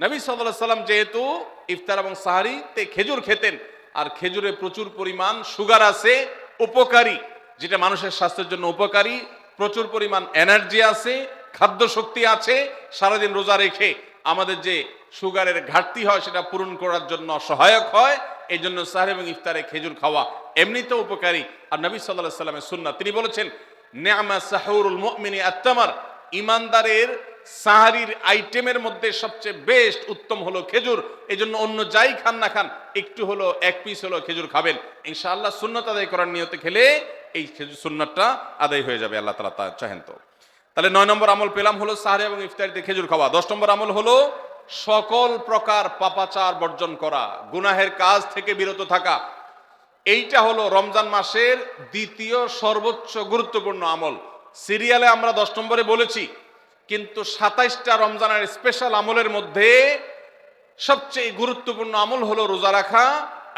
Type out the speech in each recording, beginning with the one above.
নবী সাল্লাহ সাল্লাম যেহেতু ইফতার এবং সাহারিতে খেজুর খেতেন, আর খেজুরে প্রচুর পরিমাণ সুগার আছে, উপকারী, যেটা মানুষের স্বাস্থ্যের জন্য উপকারী, প্রচুর পরিমাণ এনার্জি আছে খাদ্য শক্তি আছে, সারাদিন রোজা রেখে আমাদের যে সুগারের ঘাটতি হয় সেটা পূরণ করার জন্য সহায়ক হয় এই জন্য সাহার এবং ইফতারে খেজুর খাওয়া এমনিতেও উপকারী। আর নবী সাল্লাহ সাল্লামের সুন্না তিনি বলেছেন নেয়ামা সাহুরুল মুমিনি আত্মামার ইমানদারের সাহারির আইটেমের মধ্যে সবচেয়ে বেস্ট উত্তম হলো খেজুর। এই জন্য অন্য যাই খান না খান, একটু হলো, এক পিস হলো খেজুর খাবেন। ইনশাআল্লাহ সুন্নত আদায় করার নিয়তে খেলে এই খেজুর সুন্নতটা আদায় হয়ে যাবে, আল্লাহ তালা তা চাহেন তো। তাহলে নয় নম্বর আমল পেলাম হলো সাহারি এবং ইফতারিতে খেজুর খাওয়া। দশ নম্বর আমল হলো সকল প্রকার পাপাচার বর্জন করা, গুনাহের কাজ থেকে বিরত থাকা। এইটা হলো রমজান মাসের দ্বিতীয় সর্বোচ্চ গুরুত্বপূর্ণ আমল। সিরিয়ালে আমরা দশ নম্বরে বলেছি কিন্তু সাতাইশটা রমজানের স্পেশাল আমলের মধ্যে সবচেয়ে গুরুত্বপূর্ণ আমল হলো রোজা রাখা,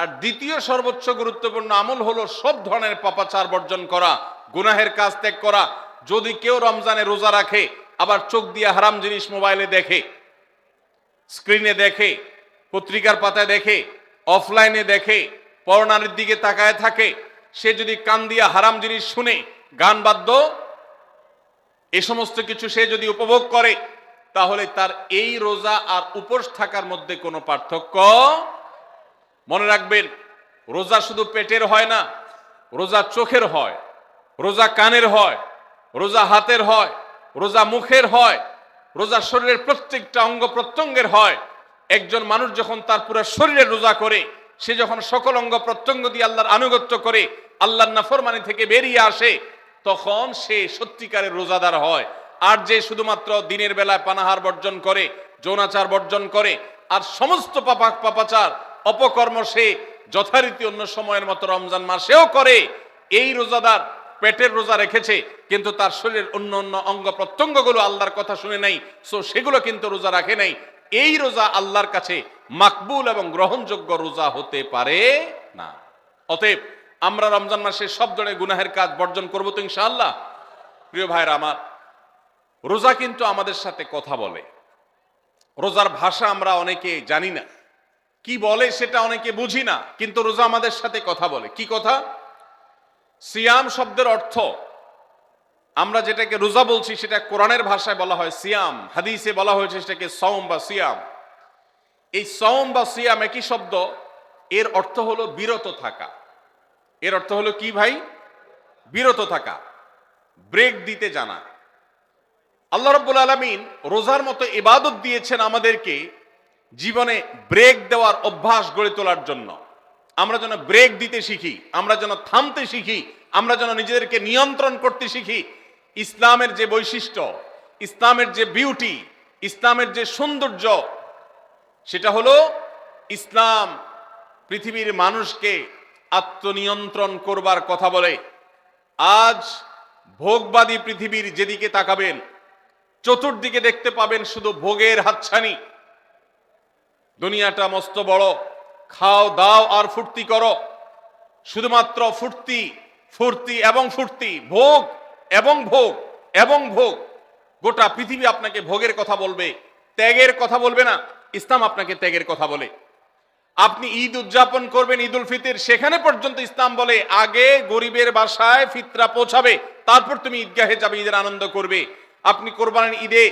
আর দ্বিতীয় সর্বোচ্চ গুরুত্বপূর্ণ আমল হলো সব ধরনের পাপাচার বর্জন করা, গুনাহের কাজ ত্যাগ করা। যদি কেউ রমজানে রোজা রাখে, আবার চোখ দিয়ে হারাম জিনিস মোবাইলে দেখে, স্ক্রিনে দেখে, পত্রিকার পাতায় দেখে অফলাইনে দেখে পরনারীর দিকে তাকায় থাকে, সে যদি কান দিয়া হারাম জিনিস শুনে গান বাদ্য এ সমস্ত কিছু সে যদি উপভোগ করে, তাহলে তার এই রোজা আর উপোস থাকার মধ্যে কোনো পার্থক্য মনে রাখবেন, রোজা শুধু পেটের হয় না, রোজা চোখের হয়, রোজা কানের হয়, রোজা হাতের হয়, রোজা মুখের হয়, রোজা শরীরের প্রত্যেকটা অঙ্গ প্রত্যঙ্গের হয়। একজন মানুষ যখন তার পুরো শরীরে রোজা করে, সে যখন সকল অঙ্গ প্রত্যঙ্গ দিয়ে আল্লাহর আনুগত্য করে, আল্লাহর নাফরমানি থেকে বেরিয়ে আসে তখন সে সত্যিকারের রোজাদার হয়। আর যে শুধুমাত্র দিনের বেলায় পানাহার বর্জন করে, যৌনাচার বর্জন করে, আর সমস্ত পাপাক পাপাচার, অপকর্ম সে যথারীতি অন্য সময়ের মতো রমজান মাসেও করে, এই রোজাদার পেটের রোজা রেখেছে, কিন্তু তার শরীরের অন্য অন্য অঙ্গ প্রত্যঙ্গগুলো আল্লাহর কথা শুনে নাই, সো সেগুলো কিন্তু রোজা রাখে নাই। এই রোজা আল্লাহর কাছে মাকবুল এবং গ্রহণযোগ্য রোজা হতে পারে না। অতএব আমরা রমজান মাসে সব ধরনের গুনাহের কাজ বর্জন করব তো ইনশাআল্লাহ। প্রিয় ভাইরা আমার, রোজা কিন্তু আমাদের সাথে কথা বলে। রোজার ভাষা আমরা অনেকে জানি না। কি বলে সেটা অনেকে বুঝি না, কিন্তু রোজা আমাদের সাথে কথা বলে। কি কথা? সিয়াম শব্দের অর্থ, আমরা যেটাকে রোজা বলছি সেটা কোরআনের ভাষায় বলা হয় সিয়াম, হাদিসে বলা হয়েছে সেটাকে সওম বা সিয়াম। এই সওম বা সিয়াম একই শব্দ, এর অর্থ হলো বিরত থাকা। এর অর্থ হলো কি ভাই? বিরত থাকা ব্রেক দিতে জানা। আল্লাহ রব্বুল আলমিন রোজার মতো ইবাদত দিয়েছেন আমাদেরকে জীবনে ব্রেক দেওয়ার অভ্যাস গড়ে তোলার জন্য। আমরা যেন ব্রেক দিতে শিখি, আমরা যেন থামতে শিখি, আমরা যেন নিজেদেরকে নিয়ন্ত্রণ করতে শিখি। ইসলামের যে বৈশিষ্ট্য, ইসলামের যে বিউটি ইসলামের যে সৌন্দর্য, সেটা হলো ইসলাম পৃথিবীর মানুষকে আত্মনিয়ন্ত্রণ করবার কথা বলে। আজ ভোগবাদী পৃথিবীর যেদিকে তাকাবেন, চতুর্দিকে দেখতে পাবেন শুধু ভোগের হাতছানি। দুনিয়াটা মস্ত বড়, খাও, দাও আর ফুর্তি করো। শুধুমাত্র ফুর্তি ফুর্তি এবং ফুর্তি, ভোগ এবং ভোগ এবং ভোগ। গোটা পৃথিবী আপনাকে ভোগের কথা বলবে, ত্যাগের কথা বলবে না, ইসলাম আপনাকে ত্যাগের কথা বলে। আপনি ঈদ উদযাপন করবেন ঈদ উল ফিতর, সেখানে পর্যন্ত ইসলাম বলে আগে গরিবের বাসায় ফিতরা পৌঁছাবে, তারপর তুমি ঈদগাহে যাবে, ঈদের আনন্দ করবে। আপনি কোরবানির ঈদে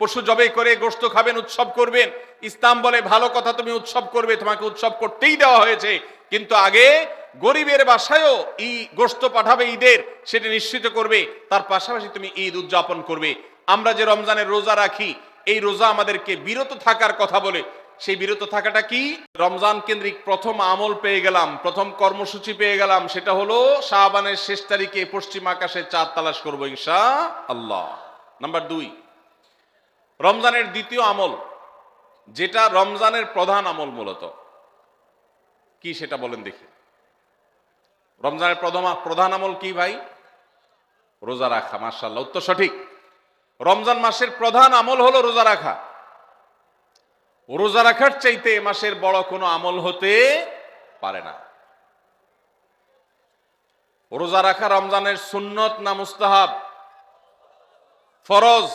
পশু জবে করে গোস্ত খাবেন, উৎসব করবেন। ইসলাম বলে ভালো কথা তুমি উৎসব করবে, তোমাকে উৎসব করতেই দেওয়া হয়েছে। কিন্তু আগে গরিবের বাসায়ও ই গোস্ত পাঠাবে ঈদের, সেটা নিশ্চিত করবে। তার পাশাপাশি তুমি ঈদ উদযাপন করবে। আমরা যে রমজানের রোজা রাখি, এই রোজা আমাদেরকে বিরত থাকার কথা বলে সেই বিরত থাকাটা কি? রমজান কেন্দ্রিক প্রথম আমল পেয়ে গেলাম, প্রথম কর্মসূচি পেয়ে গেলাম, সেটা হলো শাহবানের শেষ তারিখে পশ্চিম আকাশে চাঁদ তালাশ করব ইনশা আল্লাহ নাম্বার দুই, রমজানের দ্বিতীয় আমল, যেটা রমজানের প্রধান আমল মূলত। কি সেটা বলেন দেখি। রমজানের প্রথম প্রধান আমল কি ভাই? রোজা রাখা মার্শাল্লাহ উত্তর সঠিক। রমজান মাসের প্রধান আমল হলো রোজা রাখা। রোজা রাখার চাইতে এ মাসের বড় কোনো আমল হতে পারে না। রোজা রাখা রমজানের সুন্নত না মুস্তাহাব? ফরজ।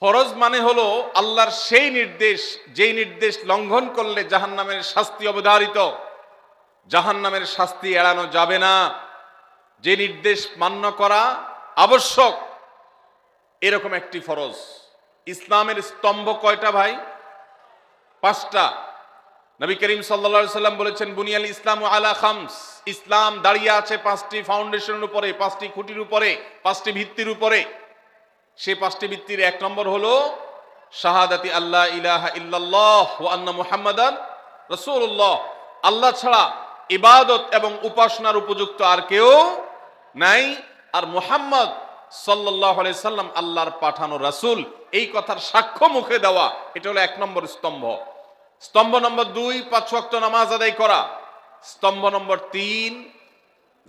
ফরজ মানে হলো আল্লাহর সেই নির্দেশ, যেই নির্দেশ লঙ্ঘন করলে জাহান্নামের শাস্তি অবধারিত। জাহান্নামের শাস্তি এড়ানো যাবে না। যে নির্দেশ মান্য করা আবশ্যক, এরকম একটি ফরজ। ইসলামের স্তম্ভ কয়টা ভাই? পাঁচটা। নবী করিম সাল্লা সাল্লাম বলেছেন, বুনিয়াল ইসলাম আলা খামস। ইসলাম দাঁড়িয়ে আছে পাঁচটি ফাউন্ডেশনের উপরে, পাঁচটি খুঁটির উপরে, পাঁচটি ভিত্তির উপরে। সে পাঁচটি ভিত্তির এক নম্বর হলো শাহাদাতি আল্লাহ ইলাহা ইল্লাল্লাহ আন্না মুহাম্মাদান রসুল্লাহ আল্লাহ ছাড়া ইবাদত এবং উপাসনার উপযুক্ত আর কেউ নাই। আর মুহাম্মদ আলাইহি সাল্লাম আল্লাহর পাঠানো রাসূল, এই কথার সাক্ষ্য মুখে দেওয়া, এটা হলো এক নম্বর স্তম্ভ। স্তম্ভ নম্বর দুই, পাঁচ ওয়াক্ত নামাজ আদায় করা। স্তম্ভ নম্বর তিন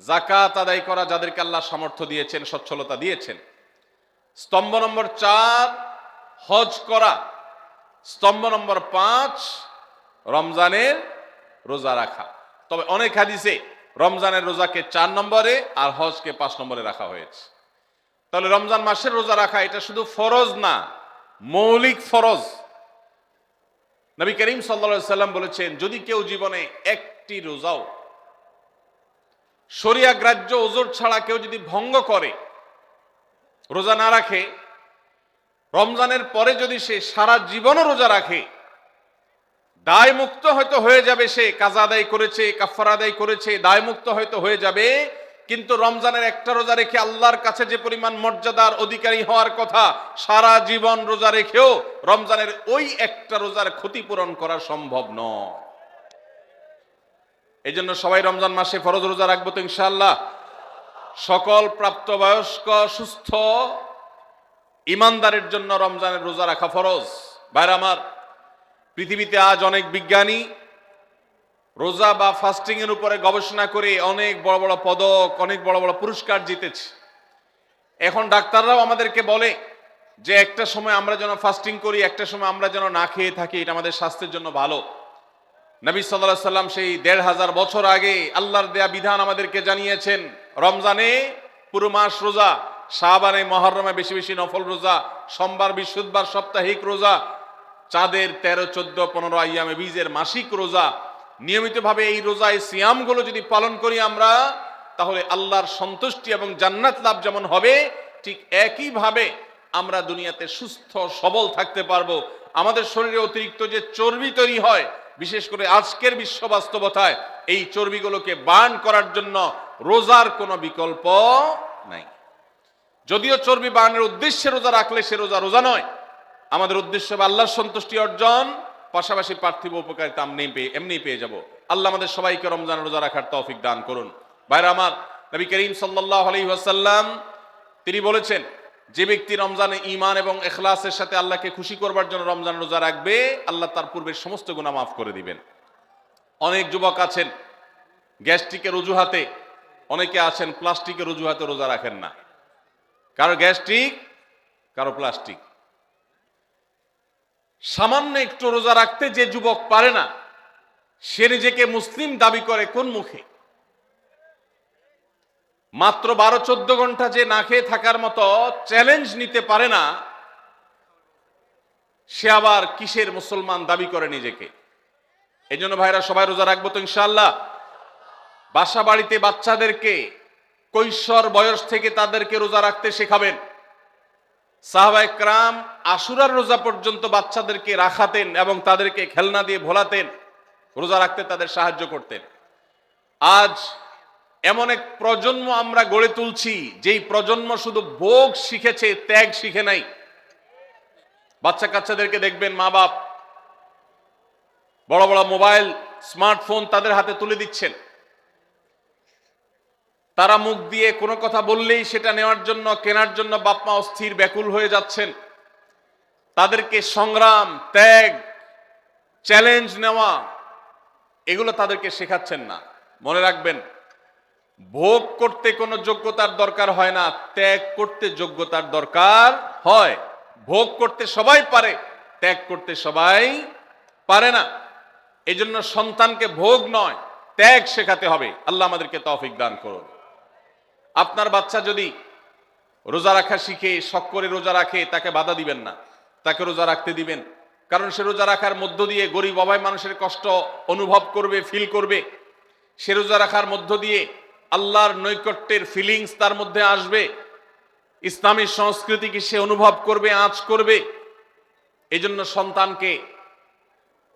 জাকাত আদায় করা, যাদেরকে আল্লাহ সামর্থ্য দিয়েছেন, সচ্ছলতা দিয়েছেন। স্তম্ভ নম্বর চার, হজ করা। স্তম্ভ নম্বর পাঁচ রমজানের রোজা রাখা। তবে অনেক হাদিসে রমজানের রোজাকে চার নম্বরে আর হজকে পাঁচ নম্বরে রাখা হয়েছে। তাহলে রমজান মাসের রোজা রাখা, এটা শুধু ফরজ না, মৌলিক ফরজ। নবী করিম সাল্লা সাল্লাম বলেছেন, যদি কেউ জীবনে একটি রোজাও, শরিয়া গ্রাহ্য ওজোর ছাড়া কেউ যদি ভঙ্গ করে, রোজা না রাখে, রমজানের পরে যদি সে সারা জীবনও রোজা রাখে দায় মুক্ত হয়তো হয়ে যাবে সে, কাজা আদায় করেছে কাফার আদায় করেছে দায় মুক্ত হয়তো হয়ে যাবে কিন্তু রমজানের একটা রোজা রেখে আল্লাহর কাছে যে পরিমাণ মর্যাদার অধিকারী হওয়ার কথা, সারা জীবন রোজা রেখেও রমজানের ওই একটা রোজার ক্ষতিপূরণ করা সম্ভব নয়। এই জন্য সবাই রমজান মাসে ফরজ রোজা রাখব তো ইনশাল্লাহ সকল প্রাপ্তবয়স্ক, সুস্থ, ইমানদারের জন্য রমজানের রোজা রাখা ফরজ। বাইরে আমার, পৃথিবীতে আজ অনেক বিজ্ঞানী রোজা বা ফাস্টিং এর উপরে গবেষণা করে অনেক বড় বড় পদক, অনেক বড় বড় পুরস্কার জিতেছে। এখন ডাক্তাররাও আমাদেরকে বলে যে একটা সময় আমরা যেন ফাস্টিং করি, একটা সময় আমরা যেন না খেয়ে থাকি, এটা আমাদের স্বাস্থ্যের জন্য ভালো। নবী সাল্লাহ সাল্লাম সেই দেড় হাজার বছর আগে আল্লাহর দেয়া বিধান আমাদেরকে জানিয়েছেন, রমজানে পুরো মাস রোজা শাহবানে মহরমে বেশি বেশি নফল রোজা, সোমবার, বৃহস্পতিবার, সাপ্তাহিক রোজা, চাঁদের তেরো, চোদ্দ, পনেরো আইয়ামে বীজের মাসিক রোজা নিয়মিতভাবে এই রোজা এই সিয়ামগুলো যদি পালন করি আমরা, তাহলে আল্লাহর সন্তুষ্টি এবং জান্নাত লাভ যেমন হবে, ঠিক একইভাবে আমরা দুনিয়াতে সুস্থ, সবল থাকতে পারব। আমাদের শরীরে অতিরিক্ত যে চর্বি তৈরি হয়, বিশেষ করে আজকের বিশ্ব বাস্তবতায়, এই চর্বিগুলোকে বার্ন করার জন্য রোজার কোনো বিকল্প নাই। যদিও চর্বি বার্নের উদ্দেশ্যে রোজা রাখলে সে রোজা রোজা নয়, আমাদের উদ্দেশ্য আল্লাহর সন্তুষ্টি অর্জন পাশাপাশি পার্থিব উপকারিতা আমি পেয়ে এমনি পেয়ে যাব। আল্লাহ আমাদের সবাইকে রমজান রোজা রাখার তৌফিক দান করুন। বাইরে আমার, নবী করিম সাল্লাহ আলী ওয়াসাল্লাম, তিনি বলেছেন, যে ব্যক্তি রমজানে ইমান এবং এখলাসের সাথে আল্লাহকে খুশি করবার জন্য রমজান রোজা রাখবে, আল্লাহ তার পূর্বের সমস্ত গুণা মাফ করে দিবেন। অনেক যুবক আছেন, গ্যাস্ট্রিকের অজুহাতে, অনেকে আছেন, প্লাস্টিকের অজুহাতে রোজা রাখেন না। কারও গ্যাস্ট্রিক, কারও প্লাস্টিক। সামান্য একটু রোজা রাখতে যে যুবক পারে না, সে নিজেকে মুসলিম দাবি করে কোন মুখে? মাত্র বারো চোদ্দ ঘণ্টা যে না খেয়ে থাকার মতো চ্যালেঞ্জ নিতে পারে না, সে আবার কিসের মুসলমান দাবি করে নিজেকে? এই জন্য ভাইরা সবাই রোজা রাখব তো ইনশাল্লাহ বাসা বাড়িতে বাচ্চাদেরকে কৈশোর বয়স থেকে তাদেরকে রোজা রাখতে শেখাবেন। সাহবাই ক্রাম আশুরার রোজা পর্যন্ত বাচ্চাদেরকে রাখাতেন এবং তাদেরকে খেলনা দিয়ে ভোলাতেন, রোজা রাখতে তাদের সাহায্য করতেন। আজ এমন এক প্রজন্ম আমরা গড়ে তুলছি, যেই প্রজন্ম শুধু ভোগ শিখেছে, ত্যাগ শিখে নাই। বাচ্চা কাচ্চাদেরকে দেখবেন মা বাপ বড় বড় মোবাইল, স্মার্টফোন তাদের হাতে তুলে দিচ্ছেন। তারা মুখ দিয়ে কোনো কথা বললেই সেটা নেওয়ার জন্য, কেনার জন্য বাপমা অস্থির, ব্যাকুল হয়ে যাচ্ছেন। তাদেরকে সংগ্রাম, ত্যাগ, চ্যালেঞ্জ নেওয়া, এগুলো তাদেরকে শেখাচ্ছেন না। মনে রাখবেন, ভোগ করতে কোনো যোগ্যতার দরকার হয় না, ত্যাগ করতে যোগ্যতার দরকার হয়। ভোগ করতে সবাই পারে, ত্যাগ করতে সবাই পারে না। এই সন্তানকে ভোগ নয়, ত্যাগ শেখাতে হবে। আল্লাহ আমাদেরকে তৌফিক দান করুন। আপনার বাচ্চা যদি রোজা রাখা শিখে, শখ করে রোজা রাখে, তাকে বাধা দিবেন না। তাকে রোজা রাখতে দিবেন। কারণ সে রোজা রাখার মধ্য দিয়ে গরিব অভাব মানুষের কষ্ট অনুভব করবে ফিল করবে। সে রোজা রাখার মধ্য দিয়ে আল্লাহর নৈকট্যের ফিলিংস তার মধ্যে আসবে। ইসলামী সংস্কৃতিকে সে অনুভব করবে, আঁচ করবে। এই জন্য সন্তানকে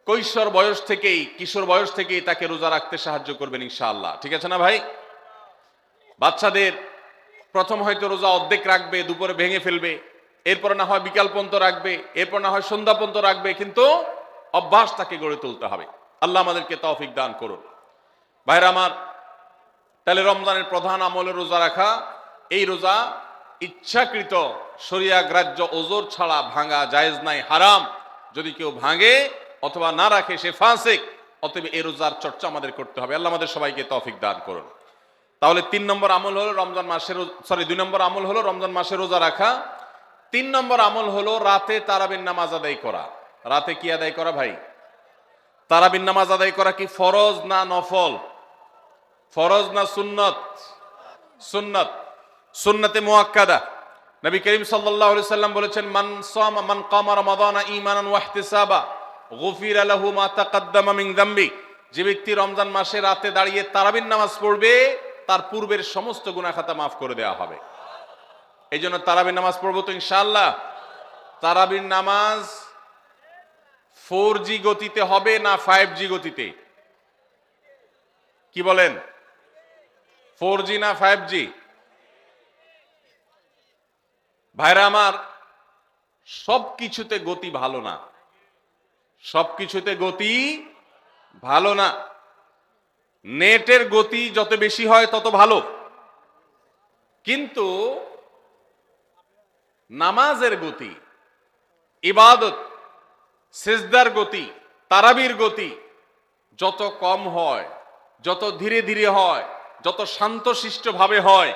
কৈশোর বয়স থেকেই, কিশোর বয়স থেকেই তাকে রোজা রাখতে সাহায্য করবেন ইনশাআল্লাহ। ঠিক আছে না ভাই? বাচ্চাদের প্রথম হয়তো রোজা অর্ধেক রাখবে, দুপুরে ভেঙে ফেলবে, এরপর না হয় বিকাল পর্যন্ত রাখবে, এরপর না হয় সন্ধ্যা পর্যন্ত রাখবে, কিন্তু অভ্যাস তাকে গড়ে তুলতে হবে। আল্লাহ আমাদেরকে তৌফিক দান করুন। ভাইরা আমার, তাহলে রমজানের প্রধান আমলে রোজা রাখা, এই রোজা ইচ্ছাকৃত শরিয়া গ্রাহ্য ওজোর ছাড়া ভাঙা জায়েজ নাই, হারাম। যদি কেউ ভাঙে অথবা না রাখে, সে ফাঁসেক, অতএব এই রোজার চর্চা আমাদের করতে হবে। আল্লাহ আমাদের সবাইকে তৌফিক দান করুন। তাহলে তিন নম্বর আমল হলো রমজান মাসের সরি দুই নম্বর আমল হলো রমজান মাসে রোজা রাখা। তিন নম্বর আমল হলো রাতে তারাবিন নামাজ আদায় করা। রাতে কি আদায় করা ভাই? তারাবিন নামাজ আদায় করা কি ফরজ না নফল? ফরজ না সুন্নত? সুন্নত। সুন্নতে মুআক্কাদা নবী করিম সাল্লাল্লাহু আলাইহি সাল্লাম বলেছেন, মান সামা, মান কামা রমাদানা ঈমানান ওয়া ইহতিসাবা, গুফিরা লাহু মা তাকাদ্দামা মিন যে ব্যক্তি রমজান মাসে রাতে দাঁড়িয়ে তারাবিন নামাজ পড়বে তার পূর্বের সমস্ত গুনাহ খাতা মাফ করে দেওয়া হবে। এই জন্য তারাবির নামাজ পড়ব তো ইনশাআল্লাহ। তারাবির নামাজ ফোর জি গতিতে হবে না ফাইভ জি গতিতে? কি বলেন? ফোর জি না ফাইভ জি ভাইরা আমার সব কিছুতে গতি ভালো না। সব কিছুতে গতি ভালো না। নেটের গতি যত বেশি হয় তত ভালো। কিন্তু নামাজের গতি, ইবাদত, সেজদার গতি, তারাবির গতি যত কম হয়, যত ধীরে ধীরে হয়, যত শান্তশিষ্টভাবে হয়